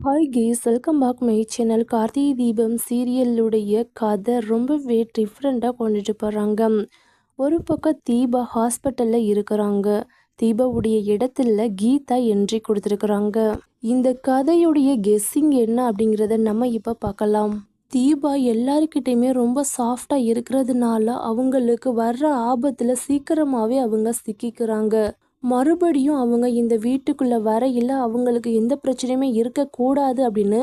Hi guys welcome back my channel Karthigai Deepam சீரியலுடைய கதை ரொம்பவே டிஃப்ரெண்ட்டாக கொண்டுட்டு போகிறாங்க ஒரு பக்கம் தீபா ஹாஸ்பிட்டலில் இருக்கிறாங்க. தீபாவுடைய இடத்துல கீதா என்ட்ரி கொடுத்துருக்குறாங்க. இந்த கதையுடைய கெஸ்ஸிங் என்ன அப்படிங்கிறத நம்ம இப்போ பார்க்கலாம். தீபா எல்லாருக்கிட்டையுமே ரொம்ப சாஃப்டாக இருக்கிறதுனால அவங்களுக்கு வர்ற ஆபத்தில் சீக்கிரமாகவே அவங்க சிக்கிக்கிறாங்க. மறுபடியும் அவங்க இந்த வீட்டுக்குள்ளே வரையில் அவங்களுக்கு எந்த பிரச்சனையுமே இருக்கக்கூடாது அப்படின்னு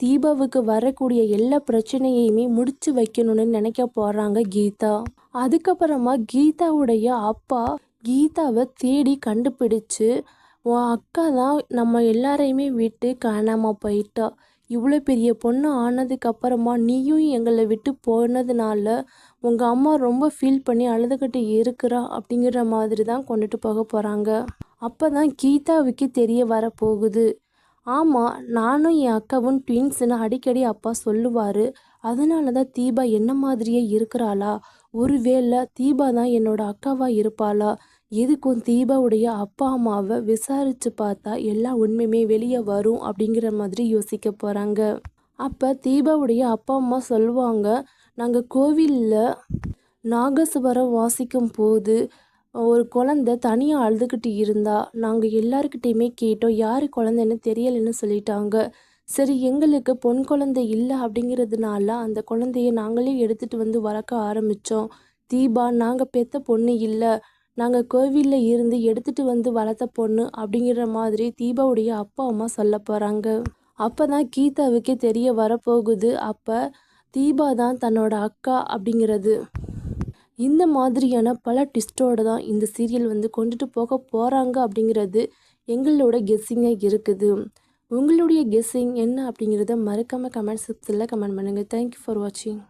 தீபாவுக்கு வரக்கூடிய எல்லா பிரச்சனையுமே முடிச்சு வைக்கணும்னு நினைக்க போகிறாங்க கீதா. அதுக்கப்புறமா கீதாவுடைய அப்பா கீதாவை தேடி கண்டுபிடிச்சு உன் அக்கா தான் நம்ம எல்லாரையுமே விட்டு காணாமல் போயிட்டா. இவ்வளோ பெரிய பொண்ணு ஆனதுக்கப்புறமா நீயும் எங்களை விட்டு போனதுனால உங்கள் அம்மா ரொம்ப ஃபீல் பண்ணி அழுதுகிட்டு இருக்கிறா அப்படிங்கிற மாதிரி தான் கொண்டுட்டு போக போகிறாங்க அப்போ தான் கீதாவுக்கு தெரிய வரப்போகுது ஆமாம் நானும் என் அக்காவும் ட்வின்ஸ்னு அடிக்கடி அப்பா சொல்லுவார். அதனால தான் தீபா என்ன மாதிரியே இருக்கிறாளா? ஒருவேளை தீபா தான் என்னோட அக்காவாக இருப்பாளா? எதுக்கும் தீபாவுடைய அப்பா அம்மாவை விசாரித்து பார்த்தா எல்லா உண்மையுமே வெளியே வரும் அப்படிங்கிற மாதிரி யோசிக்க போகிறாங்க அப்போ தீபாவுடைய அப்பா அம்மா சொல்லுவாங்க நாங்கள் கோவிலில் நாகசுவரம் வாசிக்கும் போது ஒரு குழந்த தனியாக அழுதுகிட்டு இருந்தா நாங்கள் எல்லாருக்கிட்டேயுமே கேட்டோம் யார் குழந்தைன்னு தெரியலைன்னு சொல்லிட்டாங்க. சரி எங்களுக்கு பொன் குழந்தை இல்லை அப்படிங்கிறதுனால அந்த குழந்தைய நாங்களே எடுத்துகிட்டு வந்து வளர்க்க ஆரம்பித்தோம் தீபா நாங்கள் பெற்ற பொண்ணு இல்லை. நாங்கள் கோவிலில் இருந்து எடுத்துகிட்டு வந்து வளர்த்த பொண்ணு அப்படிங்கிற மாதிரி தீபாவுடைய அப்பா அம்மா சொல்ல போகிறாங்க அப்போ தான் கீதாவுக்கே தெரிய வரப்போகுது. அப்போ தீபா தான் தன்னோட அக்கா அப்படிங்கிறது. இந்த மாதிரியான பல ட்விஸ்டோடு தான் இந்த சீரியல் வந்து கொண்டுட்டு போக போகிறாங்க அப்படிங்கிறது எங்களோட கெஸ்ஸிங்காக இருக்குது. உங்களுடைய கெஸ்ஸிங் என்ன அப்படிங்கிறத மறக்காமல் கமெண்ட் செக்ஷனில் கமெண்ட் பண்ணுங்கள் தேங்க்யூ ஃபார் வாட்சிங்